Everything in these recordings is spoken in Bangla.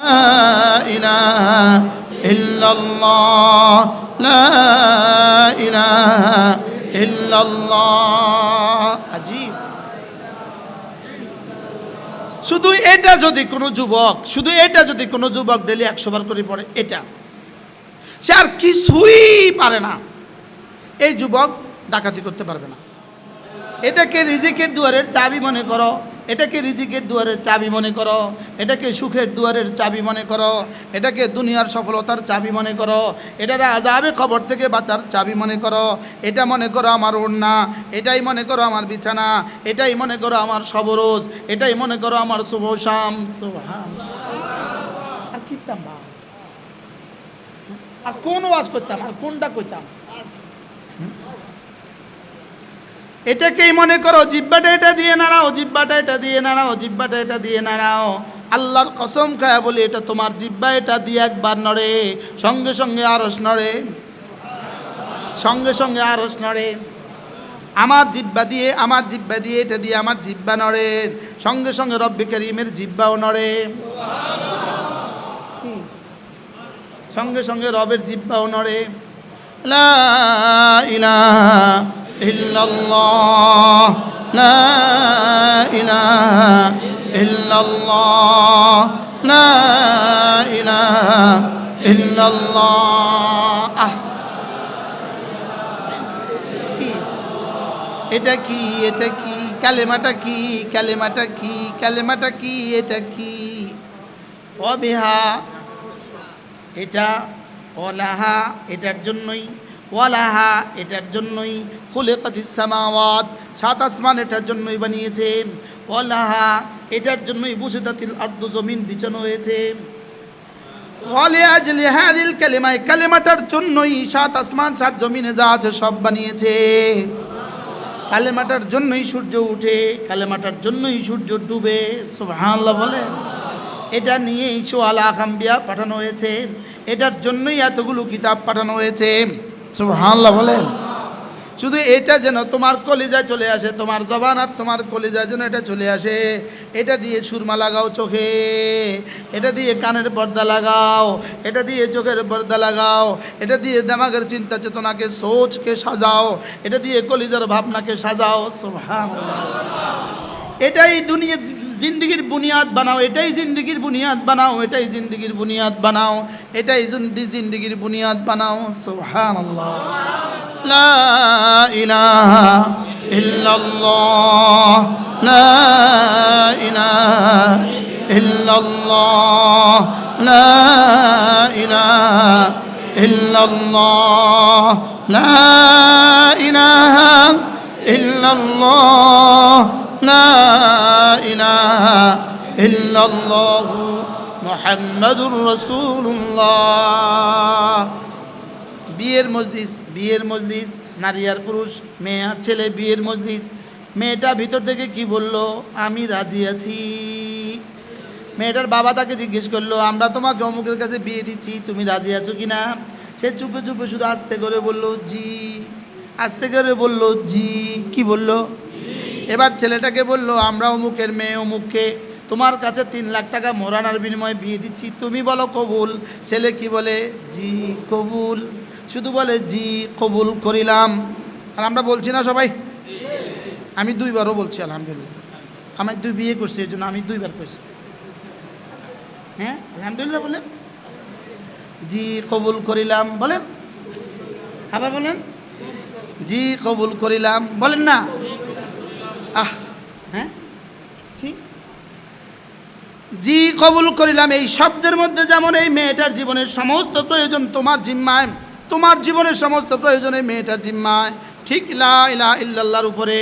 إله إلا الله لا إله إلا الله عجيب শুধু এটা যদি কোনো যুবক শুধু এটা যদি কোনো যুবক ডেলি একশো বার করে পড়ে এটা সে আর কিছুই পারে না এই যুবক ডাকাতি করতে পারবে না এটাকে রিজিকের দুয়ারের চাবি মনে করো এটাকে রিজিকের দুয়ারের চাবি মনে করো এটাকে সুখের দুয়ারের চাবি মনে করো এটাকে দুনিয়ার সফলতার চাবি মনে করো এটাকে আজাবে খবর থেকে বাঁচার চাবি মনে করো এটা মনে করো আমার ওড়না এটাই মনে করো আমার বিছানা এটাই মনে করো আমার সবরোজ এটাই মনে করো আমার শুভ শাম। আর কিতাম আর কোন ওয়াজ করতাম? আর কোনটা করতাম? এটাকেই মনে করো, জিব্বাটা এটা দিয়ে নাড়াও, জিব্বাটা এটা দিয়ে নাড়াও, জিব্বাটা এটা দিয়ে নাড়াও। আল্লাহর কসম খায় বলি, এটা তোমার জিব্বা এটা দিয়ে একবার নড়ে, সঙ্গে সঙ্গে আরস নড়ে। সঙ্গে সঙ্গে আরস নড়ে। আমার জিব্বা দিয়ে, আমার জিব্বা দিয়ে, এটা দিয়ে আমার জিব্বা নড়ে। সঙ্গে সঙ্গে রব্বি করিমের জিব্বাও নড়ে। সঙ্গে সঙ্গে রবের জিব্বাও নড়ে। লা ইলাহা ইল্লাল্লাহ, লা ইলাহা ইল্লাল্লাহ, লা ইলাহা ইল্লাল্লাহ। আহ! কি? এটা কি? এটা কি? কালেমাটা কি? কালেমাটা কি? কালেমাটা কি? এটা কি? অবিহা, এটা ওলাহা এটার জন্যই ওয়ালাহা, এটার জন্যই খুলে সামাওয়াত, সাত আসমান এটার জন্যই বানিয়েছে। ওয়ালাহা, এটার জন্যই বসে বুসিদাতিল আর্দ, জমিন বিছানো হয়েছে। কালেমায় কালেমাটার জন্যই সাত আসমান, সাত জমিনে যা আছে সব বানিয়েছে। কালেমাটার জন্যই সূর্য উঠে, কালেমাটার জন্যই সূর্য ডুবে, সুবহানাল্লাহ বলেন। এটা নিয়েই সোয়ালা আকাম্বিয়া পাঠানো হয়েছে। এটার জন্যই এতগুলো কিতাব পাঠানো হয়েছে। সুবহানাল্লাহ বলেন। শুধু এটা যেন তোমার কলিজায় চলে আসে, তোমার জবান আর তোমার কলিজায় যেন এটা চলে আসে। এটা দিয়ে সুরমা লাগাও চোখে, এটা দিয়ে কানের পর্দা লাগাও, এটা দিয়ে চোখের পর্দা লাগাও, এটা দিয়ে দেমাগের চিন্তা চেতনাকে সোচকে সাজাও, এটা দিয়ে কলিজার ভাবনাকে সাজাও, সুবহানাল্লাহ। এটাই দুনিয়া জিন্দগির বুনিয়াদ বানাও, এটাই জিন্দগির বুনিয়াদ বানাও, এটাই জিন্দগির বুনিয়াদ বানাও, এটাই জিন্দি- জিন্দগির বুনিয়াদ বানাও, সুবহানাল্লাহ। লা ইলাহা ইল্লাল্লাহ লা ইলাহা ইল্লাল্লাহ লা ইলাহা ইল্লাল্লাহ লা ইলাহা ইল্লাল্লাহ لا إله إلا الله محمد رسول الله বিয়ের মজলিস বিয়ের মজলিস নারী আর পুরুষ মেয়ে আর ছেলে বিয়ের মজলিস মেয়েটা ভিতর থেকে কি বলল আমি রাজি আছি মেয়েটার বাবা তাকে জিজ্ঞেস করলো আমরা তোমাকে অমুকের কাছে বিয়ে দিচ্ছি তুমি রাজি আছো কি না সে চুপে চুপে শুধু আস্তে করে বলল জি আস্তে করে বলল জি কি বললো এবার ছেলেটাকে বলল, আমরা অমুকের মেয়ে, অমুককে। তোমার কাছে তিন লাখ টাকা মোরানার বিনিময়ে বিয়ে দিচ্ছি। তুমি বলো কবুল। ছেলে কি বলে? জি, কবুল। শুধু বলে, জি, কবুল করিলাম। আর আমরা বলছি না সবাই? আমি দুইবারও বলছি, আলহামদুলিল্লাহ। আমার দুই বিয়ে করছি, এই জন্য আমি দুইবার করছি হ্যাঁ? আলহামদুলিল্লাহ বলেন। জি, কবুল করিলাম। বলেন। আবার বলেন। জি, কবুল করিলাম। বলেন না। আহ হ্যাঁ? ঠিক জি, কবুল করিলাম এই শব্দের মধ্যে যেমন এই মেয়েটার জীবনের সমস্ত প্রয়োজন তোমার জিম্মায়, তোমার জীবনের সমস্ত প্রয়োজন এই মেয়েটার জিম্মায়। ঠিক লা ইলা ইল্লাল্লাহর উপরে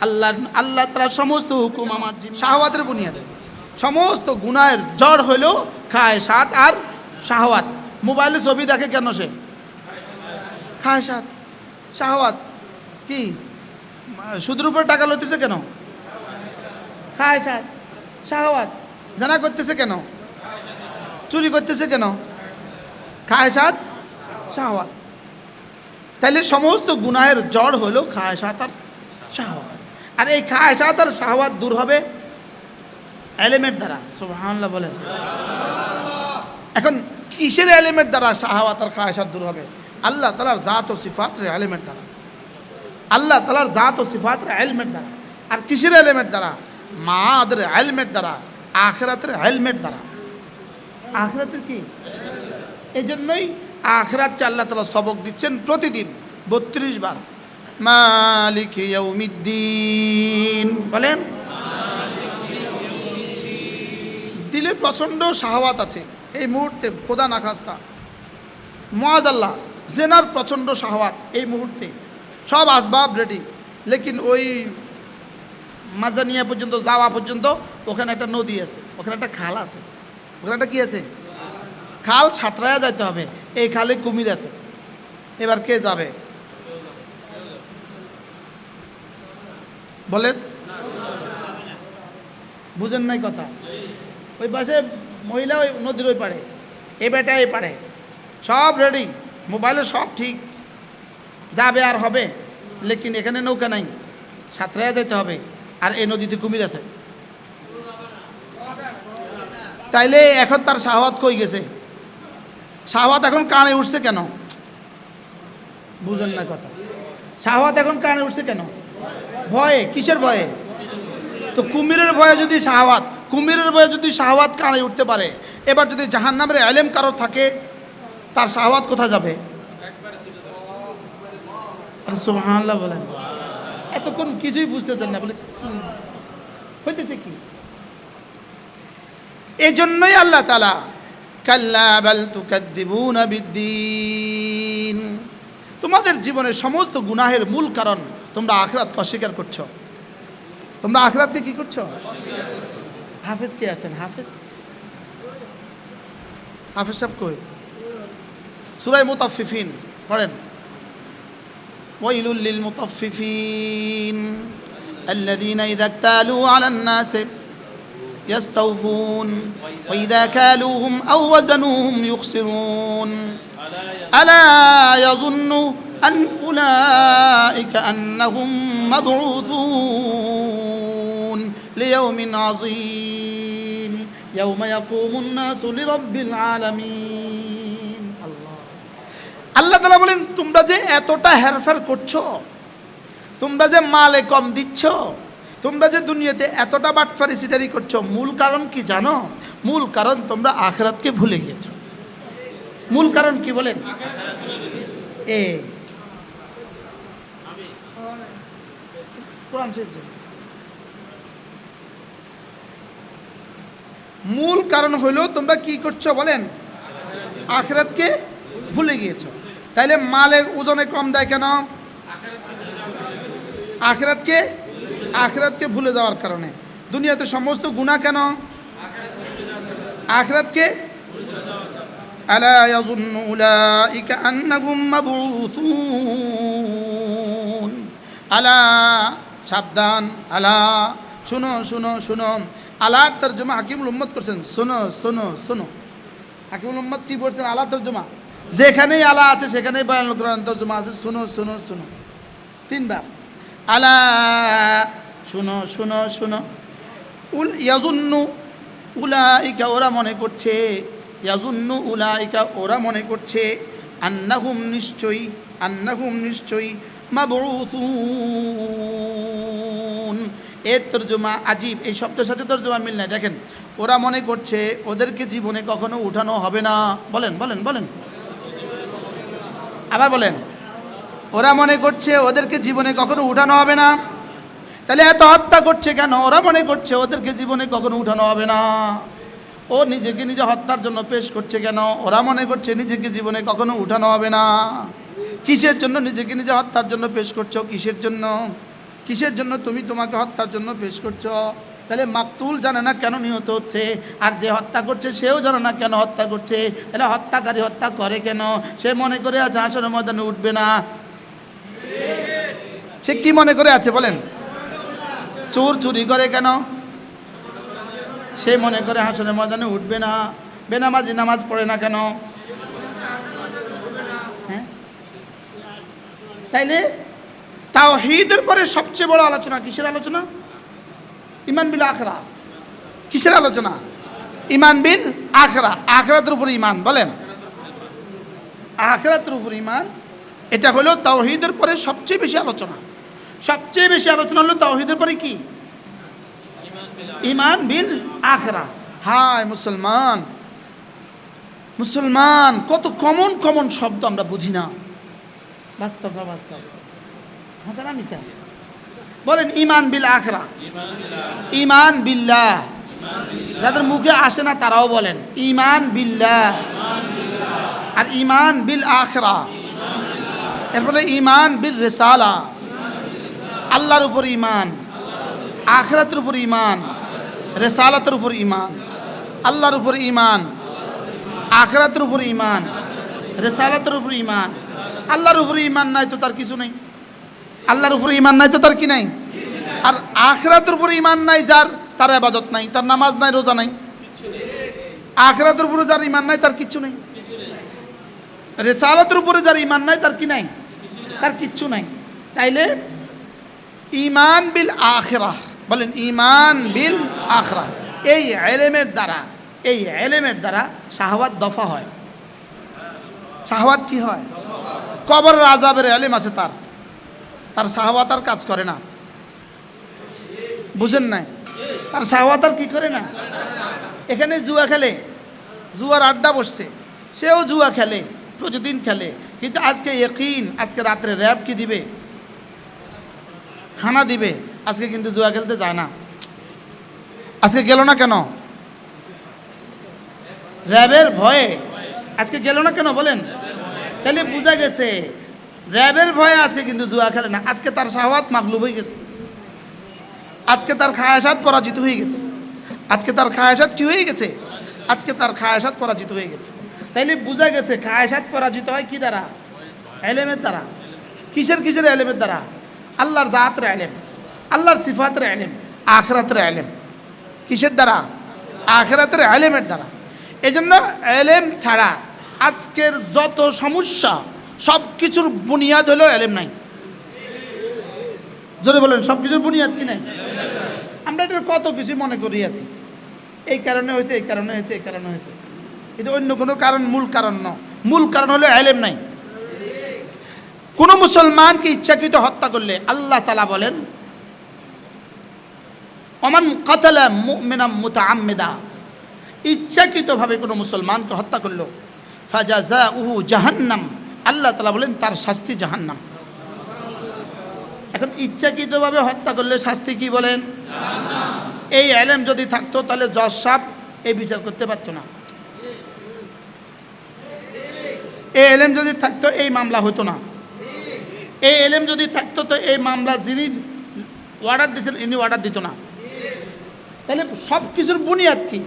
আল্লাহ আল্লাহ তারা সমস্ত হুকুম আমার শাহওয়াতের বুনিয়াদে। সমস্ত গুনাহের জড় হইল খায় সাত আর শাহওয়াত। মোবাইলে ছবি দেখে কেন সে? খায় সাত। শাহওয়াত। কি? সুদের উপরে টাকা লইতেছে কেন? খায় সাত শাহওয়াত। জানা করতেছে কেন? চুরি করতেছে কেন? খায় সাত? শাহওয়াত। তাইলে সমস্ত গুনাহের জড় হলো খায় সাত আর শাহওয়াত। আর এই খায় সাত আর শাহওয়াত দূর হবে এলিমেন্ট দ্বারা সুবহানাল্লাহ বলেন। এখন কিসের এলিমেন্ট দ্বারা শাহাওয়াত আর খায়সাত দূর হবে? আল্লাহ তালার জাত ও সিফাতের এলিমেন্ট দ্বারা। আল্লাহ তালার জাত ও সিফাতের হেলমেট দ্বারা, আর কিসের হেলমেট দ্বারা? মাদের হেলমেট দ্বারা, আখরাতের হেলমেট দ্বারা। আখরাতের কি? এই জন্যই আখরাতকে আল্লাহ তালা সবক দিচ্ছেন প্রতিদিন, বত্রিশ বার। মালিক ইয়াউমিদ্দিন। বলেন। দিলে প্রচণ্ড শাহওয়াত আছে। এই মুহূর্তে খোদা নাখাস্তা। মহাজ আল্লাহ, জেনার প্রচণ্ড শাহওয়াত এই মুহূর্তে। সব আসবাব রেডি লেকিন ওই মাজানিয়া পর্যন্ত, যাওয়া পর্যন্ত ওখানে একটা নদী আছে, ওখানে একটা খাল আছে। ওখানে একটা কী আছে? খাল ছাত্রায়া যাইতে হবে, এই খালে কুমির আছে। এবার কে যাবে? বলেন। বুঝেন নাই কথা। ওই পাশে মহিলা ওই নদীর ওই পাড়ে, এ বেটা এই পাড়ে। সব রেডি মোবাইলে সব ঠিক। যাবে আর হবে। লেকিন এখানে নৌকা নাই। সাঁতরাইয়া যেতে হবে। আর এই নদীতে কুমির আছে। তাইলে এখন তার শাহওয়াত কই গেছে? শাহওয়াত এখন কানে উঠছে কেন? বুঝেন না কথা। শাহওয়াত এখন কানে উঠছে কেন? ভয়ে? কিসের ভয়ে? তো কুমিরের ভয়ে যদি শাহওয়াত, কুমিরের ভয়ে যদি শাহওয়াত কানে উঠতে পারে, এবার যদি জাহান নামের আলেম কারও থাকে, তার শাহওয়াত কোথায় যাবে? সুবহানাল্লাহ বলেন। এতক্ষণ কিছুই বুঝতেছেন না, বলে হইতেছে কি? এই জন্যই আল্লাহ তালা কাল্লা বাল তুকাদ্দিবুনা বিদ্দিন। তোমাদের জীবনের সমস্ত গুনাহের মূল কারণ তোমরা আখরাতকে অস্বীকার করছ। তোমরা আখরাতকে কি করছ? হাফেজ কে আছেন? হাফেজ? হাফেজ সাহেব কই? সুরাই মুতাফিফিন পড়েন। ويل للمطففين الذين إذا اكتالوا على الناس يستوفون وإذا كالوهم أو وزنوهم يخسرون. ألا يظن أن أولئك أنهم مبعوثون ليوم عظيم يوم يقوم الناس لرب العالمين. আল্লাহ তালা বলেন, তোমরা যে এতটা হেরফের করছ, তোমরা যে মালে কম দিচ্ছ, তোমরা যে দুনিয়াতে এতটা বাটফারি সিটারি করছ, মূল কারণ কি জানো? মূল কারণ তোমরা আখরাতকে ভুলে গিয়েছ। মূল কারণ কি বলেন? এ। মূল কারণ হলো তোমরা কি করছ বলেন? আখরাতকে ভুলে গিয়েছো। তাইলে মালে ওজনে কম দেয় কেন? আখরাতকে আখরাতকে ভুলে যাওয়ার কারণে। দুনিয়াতে সমস্ত গুণা কেন? আখরাতকে? আলা আলা, সাবধান, আলা। শুনো শুনো শুনো। আলার তর্জমা হাকিমুল উম্মত করছেন। শোনো শোনো শোনো। হাকিমুল উম্মত কি বলছেন আলা তর্জমা। যেখানেই আলা আছে, সেখানেই বয়ানুল কোরআন, তর্জমা আছে। শুনো শুনো শুনো। তিনবার। আলা, শুনো শুনো শুনো। উল, ইয়াজুন্নু উলাইকা, ওরা মনে করছে, ইয়াজুন্নু উলাইকা, ওরা মনে করছে, আন্নাহুম নিশ্চয়ই আন্নাহুম নিশ্চয়ই মা মাবউসুন। এর তর্জমা আজীব, এই শব্দের সাথে তর্জমা মিল নাই। দেখেন, ওরা মনে করছে, ওদেরকে জীবনে কখনো উঠানো হবে না। বলেন বলেন বলেন। আবার বলেন, ওরা মনে করছে ওদেরকে জীবনে কখনো উঠানো হবে না। তাহলে এত হত্যা করছে কেন? ওরা মনে করছে ওদেরকে জীবনে কখনো উঠানো হবে না। ও নিজেকে নিজে হত্যার জন্য পেশ করছে কেন? ওরা মনে করছে নিজেকে জীবনে কখনো উঠানো হবে না। কিসের জন্য নিজেকে নিজে হত্যার জন্য পেশ করছ? কিসের জন্য? কিসের জন্য তুমি তোমাকে হত্যার জন্য পেশ করছ? তাহলে মাকতুল জানে না কেন নিহত হচ্ছে? আর যে হত্যা করছে সেও জানে না কেন হত্যা করছে? তাহলে হত্যাকারী হত্যা করে কেন? সে মনে করে আছে আসলে ময়দানে উঠবে না। সে কি মনে করে আছে বলেন? চোর চুরি করে কেন? সে মনে করে হাসনের ময়দানে উঠবে না। বেনামাজি নামাজ পড়ে না কেন? হ্যাঁ? তাইলে তাও হিদের পরে সবচেয়ে বড় আলোচনা কিসের আলোচনা? ইমান বিল আখরা। কিসের আলোচনা? ইমান বিল আখরা। আখরাতের উপর ইমান, বলেন। আখরাতের উপর ইমান, এটা হলো তাওহিদের পরে সবচেয়ে বেশি আলোচনা। সবচেয়ে বেশি আলোচনা হলো তাওহিদের পরে কি? ইমান বিল আখরা। হায় মুসলমান মুসলমান, কত কমন কমন শব্দ আমরা বুঝি না। বাস্তব বাস্তব? হাসান আমি বলেন, ইমান বিল আখরা। ইমান বিল্লাহ। যাদের মুখে আসে না, তারাও বলেন, ইমান বিল্লাহ। আর ইমান বিল আখরা। এরপরে ইমান বিল রেসালা। আল্লাহর উপর ইমান, আখরাতের উপর ইমান, রেসালাতের উপর ইমান, আল্লাহর উপর ইমান, আখরাতের উপর ইমান, রেসালাতের উপর ইমান। আল্লাহর উপর ইমান নাই তো তার কিছু নেই। আল্লাহর উপর ইমান নাই তো তার কি নাই? আর আখরাতের উপর ইমান নাই যার, তার আবাদত নাই, তার নামাজ নাই, রোজা নাই। আখরাতের উপরে যার ইমান নাই, তার কিচ্ছু নেই। রেসালাতের উপরে যার ইমান নাই, তার কি নাই? তার কিচ্ছু নাই। তাইলে ইমান বিল আখরা, বলেন ইমান বিল আখরা। এই এলেমের দ্বারা, এই এলেমের দ্বারা শাহওয়াত দফা হয়। শাহওয়াত কি হয়? কবর আজাবের এলেম আছে তার। তার শাহওয়াত আর কাজ করে না। বুঝেন নাই? তার শাহওয়াত আর কি করে না? এখানে জুয়া খেলে, জুয়ার আড্ডা বসছে, সেও জুয়া খেলে, প্রতিদিন খেলে। কিন্তু আজকে ইয়কিন আজকে রাত্রে র্যাব কি দিবে? হানা দিবে। আজকে কিন্তু জুয়া খেলতে যায় না। আজকে গেল না কেন? র্যাবের ভয়ে। আজকে গেল না কেন বলেন? তাহলে বোঝা গেছে। র্যাবের ভয়ে আজকে কিন্তু জুয়া খেলে না। আজকে তার শাহওয়াত মাগলুব হয়ে গেছে। আজকে তার খায়াসাত পরাজিত হয়ে গেছে। আজকে তার খায়াসাত কি হয়ে গেছে? আজকে তার খায়াসাত পরাজিত হয়ে গেছে। তাইলে বোঝা গেছে খায়াসাত পরাজিত হয় কি দ্বারা? এলেমের দ্বারা। কিসের কিসের এলেমের দ্বারা? আল্লাহর জাতের এলেম, আল্লাহর সিফাতের এলেম, আখরাতের এলেম। কিসের দ্বারা? আখরাতের এলেমের দ্বারা। এই জন্য এলেম ছাড়া আজকের যত সমস্যা সব কিছুর বুনিয়াদ হলো এলেম নাই। জোরে বলেন সব কিছুর বুনিয়াদ কি নাই? আমরা এটা কত কিছু মনে করি আছি। এই কারণে হয়েছে, এই কারণে হয়েছে, এই কারণে হয়েছে। কিন্তু অন্য কোনো কারণ, মূল কারণ ন মূল কারণ হলো এলেম নাই। কোনো মুসলমানকে ইচ্ছাকৃত হত্যা করলে আল্লাহ তালা বলেন অমান কাতালা মুমিনাম মুতাআম্মিদা। ইচ্ছাকৃতভাবে কোনো মুসলমানকে হত্যা করল উহু জাহান্নাম। আল্লাহ তালা বলেন তার শাস্তি জাহান্নাম। এখন ইচ্ছাকৃতভাবে হত্যা করলে শাস্তি কি বলেন? এই এলেম যদি থাকতো তাহলে জজ সাপ এই বিচার করতে পারতো না। এই এলেম যদি থাকতো এই মামলা হতো না। এই এলেম যদি থাকতো তো এই মামলা যিনি অর্ডার দিয়েছেন ইনি অর্ডার দিত না। তাহলে সব কিছুর বুনিয়াদ কি?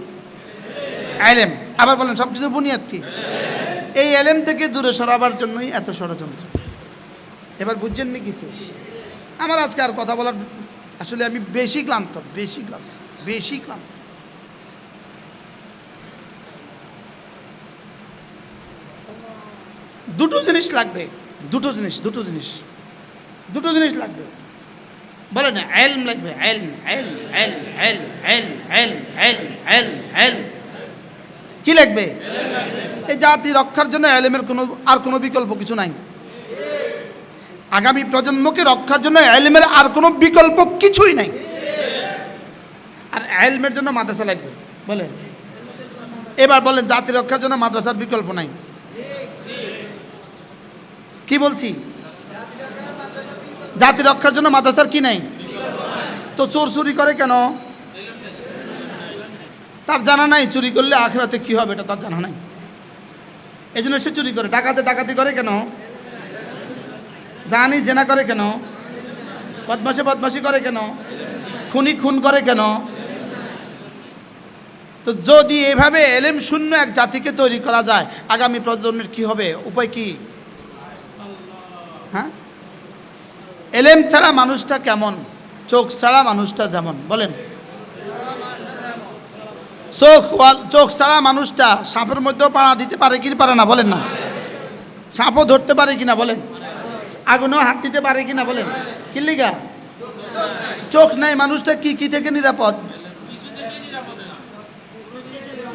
এলেম আবার বলেন সব কিছুর বুনিয়াদ কি? এই এলেম থেকে দূরে সরাবার জন্যই এত ষড়যন্ত্র। এবার বুঝছেন নি কিছু? আমার আজকে আর কথা বলার আসলে আমি বেশি ক্লান্ত বেশি ক্লান্ত বেশি ক্লান্ত। দুটো জিনিস লাগবে, দুটো জিনিস দুটো জিনিস দুটো জিনিস লাগবে। বলে না, এলম লাগবে, এলম এলম এলম এলম এলম এলম এলম এলম এলম কি লাগবে এই জাতি রক্ষার জন্য এলেমের কোনো, আর কোনো বিকল্প কিছু নাই। আগামী প্রজন্মকে রক্ষার জন্য এলমের আর কোনো বিকল্প কিছুই নাই। আর এলমের জন্য মাদ্রাসা লাগবে। বলেন। এবার বলেন, জাতি রক্ষার জন্য মাদ্রাসার বিকল্প নাই। কি বলছি? জাতি রক্ষার জন্য মাদ্রাসার কি নাই? তো চোর চুরি করে কেন? তার জানা নাই চুরি করলে আখরাতে কি হবে এটা তার জানা নাই। এই জন্য সে চুরি করে। ডাকাতে ডাকাতি করে কেন? জানি জেনা করে কেন? বদমাসে বদমাসি করে কেন? খুনি খুন করে কেন? তো যদি এভাবে এলেম শূন্য এক জাতিকে তৈরি করা যায়, আগামী প্রজন্মের কি হবে? উপায় কি? হ্যাঁ? এলেম ছাড়া মানুষটা কেমন? চোখ ছাড়া মানুষটা যেমন। বলেন। চোখ চোখ ছাড়া মানুষটা সাপের মধ্যেও পাড়া দিতে পারে কি পারে না, বলেন না। সাপও ধরতে পারে কিনা, বলেন। আগুনেও হাত দিতে পারে কিনা, বলেন। কিল্লিগা চোখ নাই, মানুষটা কি কি থেকে নিরাপদ?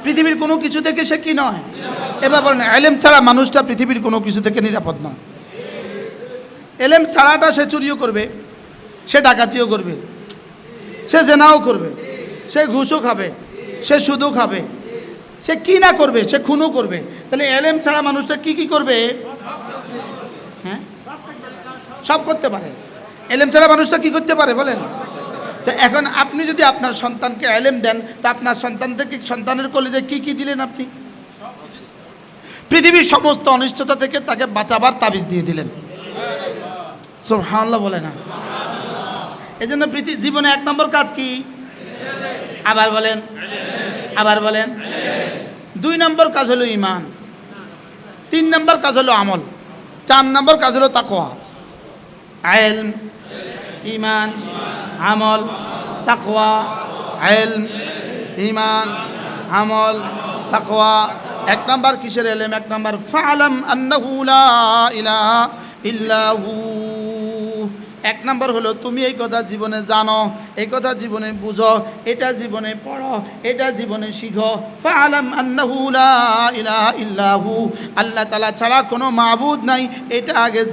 পৃথিবীর কোনো কিছু থেকে সে কি নয়? এবার বলেন, এলেম ছাড়া মানুষটা পৃথিবীর কোনো কিছু থেকে নিরাপদ নয় এলেম ছাড়াটা সে চুরিও করবে, সে ডাকাতিও করবে, সে জেনাও করবে, সে ঘুষও খাবে। সে সুদও খাবে। সে কি না করবে? সে খুনও করবে। তাহলে এলেম ছাড়া মানুষটা কি কি করবে? হ্যাঁ? সব করতে পারে। এলেম ছাড়া মানুষটা কি করতে পারে বলেন? তো এখন আপনি যদি আপনার সন্তানকে এলেম দেন, তা আপনার সন্তান থেকে, সন্তানের কলেজে কি কি দিলেন আপনি? পৃথিবীর সমস্ত অনিষ্টতা থেকে তাকে বাঁচাবার তাবিজ দিয়ে দিলেন। সুবহানাল্লাহ বলে না। এই জন্য পৃথিবী জীবনে এক নম্বর কাজ কি? আবার বলেন। আবার বলেন, দুই নম্বর কাজ হলো ইমান, তিন নম্বর কাজ হলো আমল, চার নম্বর কাজ হলো তাকোয়া আইল, ইমান, আমল, তাকওয়া। আইল, ইমান, আমল তাকোয়া এক নম্বর কিসের এলেম? এক নম্বর ফালাম আন্নাহু লা ইলাহা ইল্লাহু। এক নম্বর হলো, তুমি এই কথা জীবনে জানো, এই কথা জীবনে বুঝো, এটা জীবনে পড়ো, এটা জীবনে শিখো। ইলাহা ইল্লাহু, আল্লাহ তালা ছাড়া কোনো মাহবুদ নাই, এটা আগে